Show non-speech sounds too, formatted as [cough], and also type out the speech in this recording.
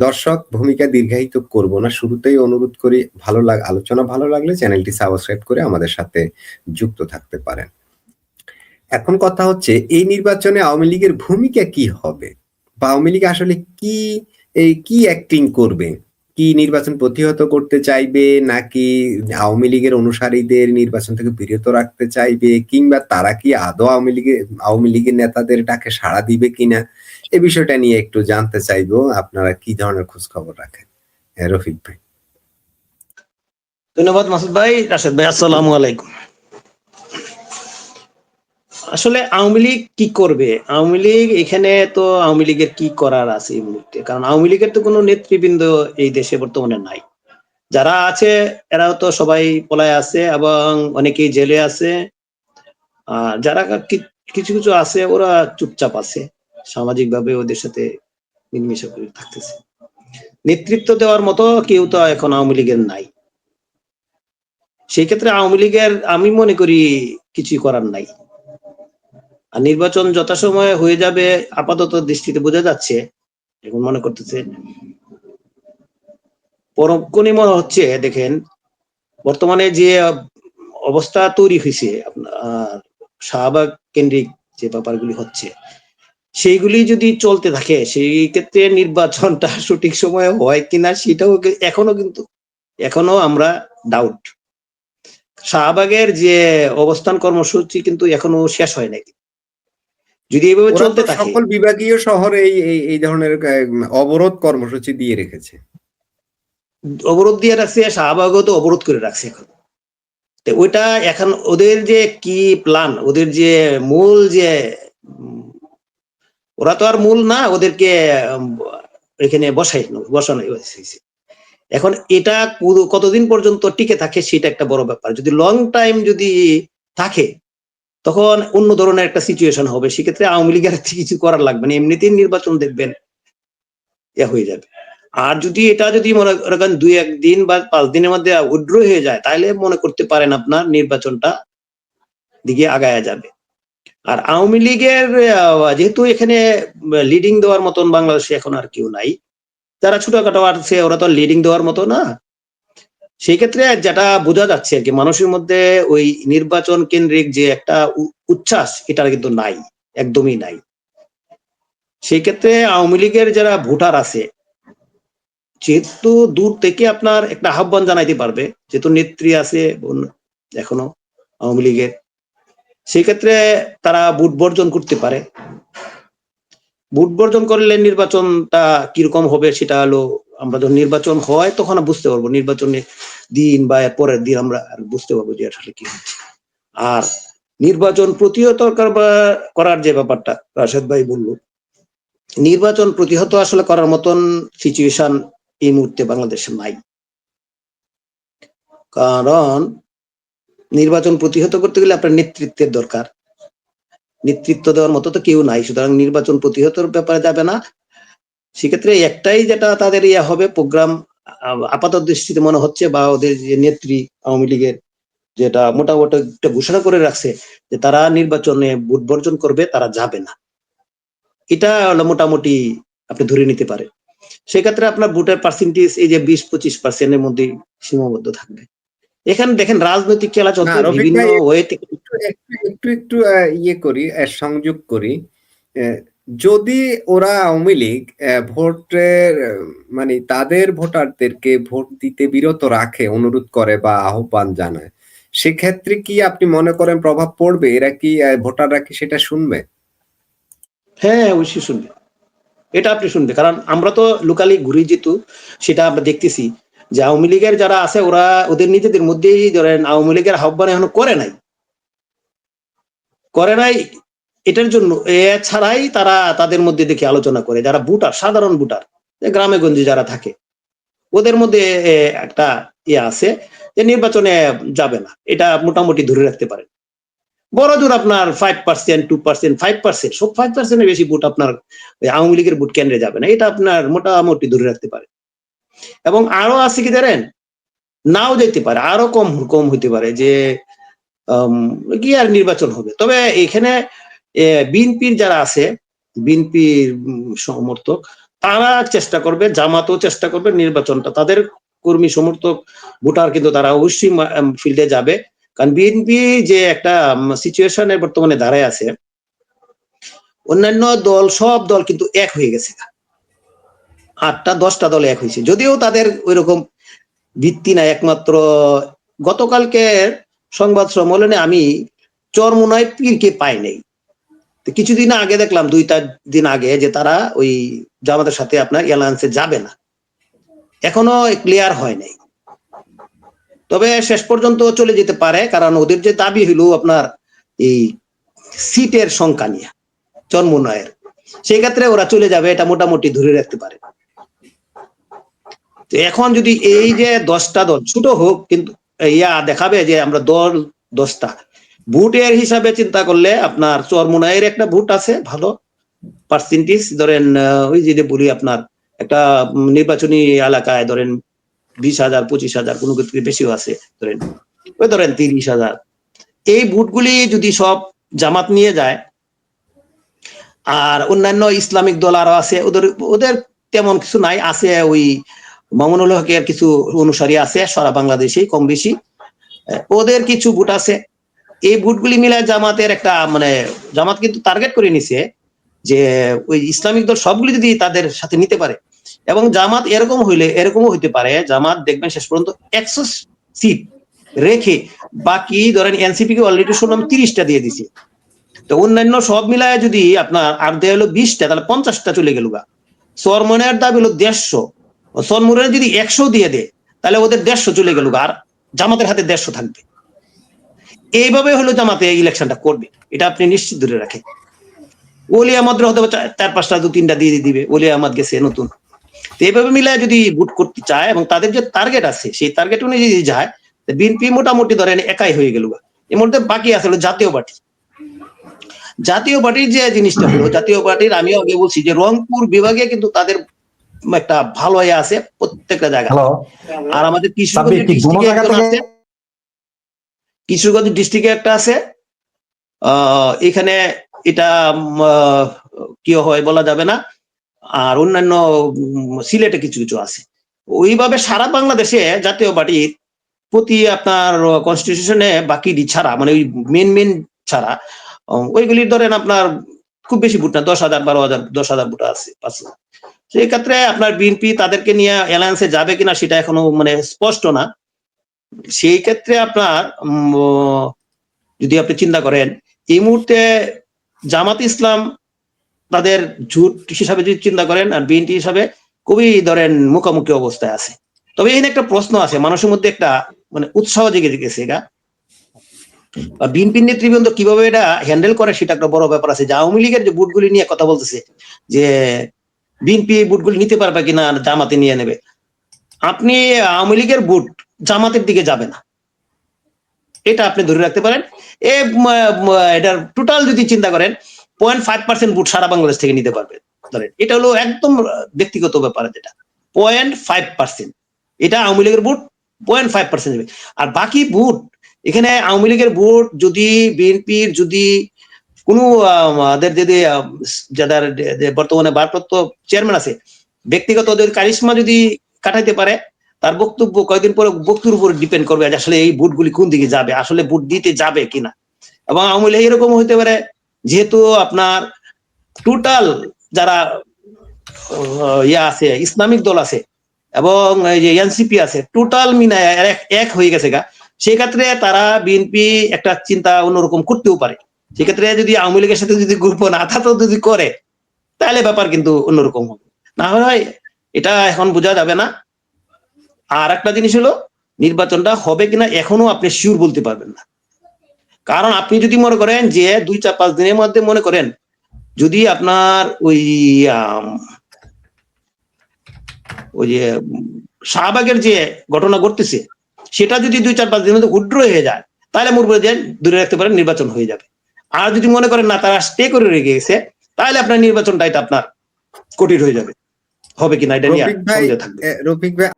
দর্শক, ভূমিকা দীর্ঘায়িত করব না। শুরুতেই অনুরোধ করি, ভালো লাগ, আলোচনা ভালো লাগলে চ্যানেলটি সাবস্ক্রাইব করে আমাদের সাথে যুক্ত থাকতে পারেন। এখন কথা হচ্ছে, এই নির্বাচনে আওয়ামী লীগের ভূমিকা কি হবে? বা আওয়ামী লীগ আসলে কি, এই কি অ্যাক্টিং করবে? কি নির্বাচন প্রতিহত করতে চাইবে নাকি আওয়ামী লীগের অনুসারীদের নির্বাচন থেকে বিরত রাখতে চাইবে কিংবা তারা কি আদৌ আওয়ামী লীগের আওয়ামী লীগের নেতাদের ডাকে সাড়া দিবে কিনা? এ বিষয়টা নিয়ে একটু জানতে চাইব। আপনারা কি ধরনের খোঁজ খবর রাখেন? হ্যাঁ, রফিক ভাই। ধন্যবাদ মাসুদ ভাই। রাশেদ ভাই আসসালামু আলাইকুম। আসলে আওয়ামী লীগ কি করবে? আওয়ামী লীগ এখানে তো আওয়ামী লীগের কি করার আছে এই মুহূর্তে? কারণ আওয়ামী লীগের তো কোনো নেতৃবৃন্দ এই দেশে বর্তমানে নাই। যারা আছে, এরাও তো সবাই পলায় আছে এবং অনেকেই জেলে আছে। আর যারা কিছু কিছু আছে, ওরা চুপচাপ আছে। সামাজিক ভাবে ওদের সাথে মিলেমিশে করে থাকতেছে। নেতৃত্ব দেওয়ার মতো কেউ তো এখন আওয়ামী লীগের নাই। সেই ক্ষেত্রে আওয়ামী লীগের, আমি মনে করি, কিছুই করার নাই। আর নির্বাচন যথাসময়ে হয়ে যাবে আপাতত দৃষ্টিতে বোঝা যাচ্ছে, এখন মনে করতেছে। পরক্ষণে মনে হচ্ছে, দেখেন, বর্তমানে যে অবস্থা তৈরি হয়েছে, আপনার শাহবাগ কেন্দ্রিক যে ব্যাপারগুলি হচ্ছে, সেইগুলি যদি চলতে থাকে, সেই ক্ষেত্রে নির্বাচনটা [laughs] সঠিক সময়ে হয় কিনা সেটাও এখনও কিন্তু এখনও আমরা ডাউট শাহবাগের যে অবস্থান কর্মসূচি কিন্তু এখনও শেষ হয় নাই। যদি এভাবে চলতে থাকে। সকল বিভাগীয় শহরে এই এই- ধরনের অবরোধ কর্মসূচি দিয়ে রেখেছে। অবরোধ দিয়ে রাখছে শাহবাগও তো অবরোধ করে রাখছে এখন। তো ওইটা এখন ওদের যে কি প্ল্যান ওদের যে মূল যে ওরা তো আর মূল না ওদেরকে এখানে বসাই বসানো হয়েছে। এখন এটা কতদিন পর্যন্ত টিকে থাকে সেটা একটা বড় ব্যাপার। যদি লং টাইম যদি থাকে তখন অন্য ধরনের একটা সিচুয়েশন হবে। সেক্ষেত্রে আওয়ামী লীগের কিছু করার লাগবে না। এমনিতেই নির্বাচন দেখবেন, ইয়া হয়ে যাবে। আর যদি এটা যদি মনে করেন দুই একদিন বা পাঁচ দিনের মধ্যে উড্র হয়ে যায়, তাহলে মনে করতে পারেন আপনার নির্বাচনটা দিকে আগায়া যাবে। আর আওয়ামী লীগের যেহেতু এখানে লিডিং দেওয়ার মতন বাংলাদেশে এখন আর কেউ নাই, যারা ছোটখাটো আছে, ওরা তো লিডিং দেওয়ার মতো না। সেই ক্ষেত্রে যেটা বোঝা যাচ্ছে আর কি, মানুষের মধ্যে ওই নির্বাচন কেন্দ্রিক যে একটা উচ্ছ্বাস এটা কিন্তু নাই, একদমই নাই। সেই ক্ষেত্রে আওয়ামী লীগের যারা ভোটার আছে, যেহেতু দূর থেকে আপনার একটা আহ্বান জানাইতে পারবে, যেহেতু নেত্রী আছে এখনও আওয়ামী লীগের সেক্ষেত্রে তারা ভোট বর্জন করতে পারে। ভোট বর্জন করলে নির্বাচনটা কীরকম হবে সেটা হলো, আমরা যখন নির্বাচন হয় তখন বুঝতে পারব, নির্বাচনে দিন বা পরের দিন আমরা আর বুঝতে পারব যে আসলে কি হচ্ছে। আর নির্বাচন প্রতিহত করার যে ব্যাপারটা, রাশেদ ভাই বলল, নির্বাচন প্রতিহত আসলে করার মতন সিচুয়েশন এই মুহূর্তে বাংলাদেশে নাই। কারণ নির্বাচন প্রতিহত করতে গেলে আপনার নেতৃত্বের দরকার। নেতৃত্ব দেওয়ার মতো তো কেউ নাই, সুতরাং নির্বাচন প্রতিহতর ব্যাপারে যাবে না। সেক্ষেত্রে একটাই যেটা তাদের ইয়ে হবে, প্রোগ্রাম আপাতত দৃষ্টিতে মনে হচ্ছে বা ওদের যে নেত্রী আওয়ামী লীগের যেটা মোটামুটি একটা ঘোষণা করে রাখছে যে তারা নির্বাচনে ভোট বর্জন করবে তারা যাবে না। এটা হলো মোটামুটি আপনি ধরে নিতে পারেন। সেক্ষেত্রে আপনার ভোটের পার্সেন্টেজ এই যে বিশ পঁচিশ পার্সেন্টের মধ্যে সীমাবদ্ধ থাকবে। এখানে দেখেন রাজনৈতিক খেলা চলছে বিভিন্ন ওয়েতে একটু একটু ইয়ে করি সংযোগ করি। যদি ওরা আওয়ামী লীগ ভোটের মানে তাদের ভোটারদেরকে ভোট দিতে বিরত রাখে, অনুরোধ করে বা আহ্বান জানায়, সেক্ষেত্রে কি আপনি মনে করেন প্রভাব পড়বে? এরা কি ভোটাররা কি সেটা শুনবে? হ্যাঁ অবশ্যই শুনবে। এটা আপনি শুনবে। কারণ আমরা তো লোকালি ঘুরে যেত সেটা আমরা দেখতেছি যে আওয়ামী লীগের যারা আছে, ওরা ওদের নিজেদের মধ্যেই ধরেন আওয়ামী লীগের আহ্বান এখনও করে নাই। করে নাই এটার জন্য এছাড়াই তারা তাদের মধ্যে দেখে আলোচনা করে, যারা বুটার সাধারণ বুটার গ্রামে গঞ্জে যারা থাকে, ওদের মধ্যে একটা ইয়ে আছে যে নির্বাচনে যাবে না। এটা মোটামুটি ধরে রাখতে পারে বড় জোর আপনার five percent two percent five percent সব ফাইভ পার্সেন্টের বেশি ভোট আপনার আওয়ামী লীগের ভোট কেন্দ্রে যাবে না। এটা আপনার মোটামুটি ধরে রাখতে পারে এবং আরও আছে কি জানেন? নাও যেতে পারে, আরও কম কম হইতে পারে যে কি আর নির্বাচন হবে। তবে এখানে বিএনপির যারা আছে, বিএনপির সমর্থক, তারা চেষ্টা করবে, জামাতও চেষ্টা করবে নির্বাচনটা। তাদের কর্মী সমর্থক, ভোটার কিন্তু তারা অবশ্যই ফিল্ডে যাবে। কারণ বিএনপি যে একটা সিচুয়েশনে বর্তমানে দাঁড়ায় আছে, অন্যান্য দল, সব দল কিন্তু এক হয়ে গেছে। আটটা, দশটা দল এক হয়েছে। যদিও তাদের ওই রকম ভিত্তি নাই, একমাত্র গতকালকে সংবাদ সম্মেলনে আমি চরমুনায় পীরকে পাই নাই। কিছুদিন আগে দেখলাম, দুই, চার দিন আগে যে তারা ওই জামাতের সাথে আপনার অ্যালায়েন্সে যাবে না। এখনও ক্লিয়ার হয় নাই। তবে শেষ পর্যন্ত চলে যেতে পারে, কারণ ওদের যে দাবি হইল আপনার এই সিটের সংখ্যা নিয়ে, চন্মনয়ের। সেই ক্ষেত্রে ওরা চলে যাবে, এটা মোটামুটি ধরে রাখতে পারে। এখন যদি এই যে দশটা দল, ছোট হোক, কিন্তু ইয়া দেখাবে যে আমরা দল দশটা ভোটের হিসাবে চিন্তা করলে আপনার চরমুনাইয়ের একটা ভোট আছে, ভালো পার্সেন্টেজ ধরেন ওই যে বলি আপনার, একটা নির্বাচনী এলাকায় ধরেন বিশ হাজার, পঁচিশ হাজার, কোনো ক্ষেত্রে বেশিও আছে, ধরেন। ওই ধরেন তিরিশ হাজার। এই ভোটগুলি যদি সব জামাত নিয়ে যায়, আর অন্যান্য ইসলামিক দল আরও আছে, ওদের ওদের তেমন কিছু নাই, আছে ওই মামুনুল হকের কিছু অনুসারী আছে, সারা বাংলাদেশে কম বেশি। ওদের কিছু ভোট আছে এই ভোটগুলি মিলে জামাতের একটা মানে জামাত কিন্তু টার্গেট করে নিছে যে ওই ইসলামিক দল সবগুলি যদি তাদের সাথে নিতে পারে। এবং জামাত এরকম হইলে, এরকমও হইতে পারে, জামাত দেখবেন শেষ পর্যন্ত একশো সিট রেখে বাকি ধরেন এনসিপি কে অলরেডি শুনলাম তিরিশটা দিয়ে দিছে। তো অন্যান্য সব মিলায় যদি আপনার আর দেয় হলো বিশটা, তাহলে পঞ্চাশটা চলে গেল গা। সরমনের দাবি হলো দেড়শো। সরমনের যদি একশো দিয়ে দেয়, তাহলে ওদের দেড়শো চলে গেল আর জামাতের হাতে দেড়শো থাকবে। এইভাবে হলো জামাতে ইলেকশনটা করবে। এটা আপনি নিশ্চিত ধরে রাখেন। ওলি আহমদ হয়তো বা চার- পাঁচটা দু তিনটা দিয়ে দিবে। ওলি আহমদ গেছে নতুন। এইভাবে মিলায় যদি ভোট করতে চায় এবং তাদের যে টার্গেট আছে সেই টার্গেট অনুযায়ী যদি যায় বিএনপি মোটামুটি ধরেন একাই হয়ে গেল এর মধ্যে বাকি আছে হলো জাতীয় পার্টি। জাতীয় পার্টির যে জিনিসটা হলো জাতীয় পার্টির আমিও আগে বলছি যে রংপুর বিভাগে কিন্তু তাদের একটা ভালো ইয়ে আছে প্রত্যেকটা জায়গা আর আমাদের কিশোরগঞ্জ কিশোরগঞ্জ ডিস্ট্রিক্টে একটা আছে। এখানে এটা কি হয় বলা যাবে না। আর অন্যান্য সিলেটে কিছু কিছু আছে। ওইভাবে সারা বাংলাদেশে জাতীয় পার্টির প্রতি আপনার কনস্টিটিউশনে বাকি ছাড়া মানে ওই মেন মেন ছাড়া ওইগুলির ধরেন আপনার খুব বেশি ভোট না, দশ হাজার, বারো হাজার, দশ হাজার ভোট আছে, পাঁচ হাজার। সেই ক্ষেত্রে আপনার বিএনপি তাদেরকে নিয়ে অ্যালায়েন্সে যাবে কিনা সেটা এখনও মানে স্পষ্ট না। সেই ক্ষেত্রে আপনার যদি আপনি চিন্তা করেন, এই মুহূর্তে জামাত ইসলাম তাদের জোট হিসাবে যদি চিন্তা করেন আর বিএনপি হিসাবে, খুবই ধরেন মুখোমুখি অবস্থায় আছে। তবে এখানে একটা প্রশ্ন আছে, মানুষের মধ্যে একটা মানে উৎসাহ জেগে গেছে এটা বিএনপির নেতৃবৃন্দ কীভাবে এটা হ্যান্ডেল করে সেটা একটা বড় ব্যাপার আছে। যে আওয়ামী লীগের যে বুটগুলি নিয়ে কথা বলতেছে, যে বিএনপি বুটগুলি নিতে পারবে কিনা জামাতে নিয়ে নেবে। আপনি আওয়ামী লীগের বুট জামাতের দিকে যাবে না। এটা আপনি ধরে রাখতে পারেন। এ এটার টোটাল যদি চিন্তা করেন পয়েন্ট ফাইভ পার্সেন্ট ভোট সারা বাংলাদেশ থেকে নিতে পারবে। ধরেন, এটা হলো একদম ব্যক্তিগত ব্যাপার যেটা। পয়েন্ট ফাইভ পার্সেন্ট এটা আওয়ামী লীগের বুট পয়েন্ট ফাইভ পার্সেন্ট আর বাকি ভোট, এখানে আওয়ামী লীগের ভোট যদি বিএনপির যদি কোনো আমাদের যদি যাদের বর্তমানে ভারপ্রাপ্ত চেয়ারম্যান আছে, ব্যক্তিগত ওদের কারিশমা যদি কাটাইতে পারে তার বক্তব্য কয়েকদিন পরে বক্তব্যের উপর ডিপেন্ড করবে আসলে এই ভোটগুলি কোন দিকে যাবে, আসলে ভোট দিতে যাবে কিনা। এবং আওয়ামী লীগ এরকম হইতে পারে, যেহেতু আপনার টোটাল যারা ইয়া আছে, ইসলামিক দল আছে, এবং এই যে এনসিপি আছে টোটাল মিনায় এক হয়ে গেছে গা। সেক্ষেত্রে তারা বিএনপি একটা চিন্তা অন্যরকম করতেও পারে। সেক্ষেত্রে যদি আওয়ামী লীগের সাথে যদি গ্রুপ না থাকতো যদি করে, তাহলে ব্যাপার কিন্তু অন্যরকম হবে। না হয় এটা এখন বোঝা যাবে না। আর একটা জিনিস হলো নির্বাচনটা হবে কিনা এখনও আপনি শিওর বলতে পারবেন না। কারণ আপনি যদি মনে করেন যে দুই চার পাঁচ দিনের মধ্যে মনে করেন যদি আপনার ওই ওই যে শাহবাগের যে ঘটনা ঘটতেছে সেটা যদি দুই চার পাঁচ দিনের মধ্যে উড্র হয়ে যায় তাহলে মুরবি যে দূরে রাখতে পারেন নির্বাচন হয়ে যাবে। আর যদি মনে করেন না তারা স্টে করে রেখে গেছে তাহলে আপনার নির্বাচনটা এটা আপনার কঠিন হয়ে যাবে। হবে কিনা এটা নিয়ে থাকবে। রফিক ভাই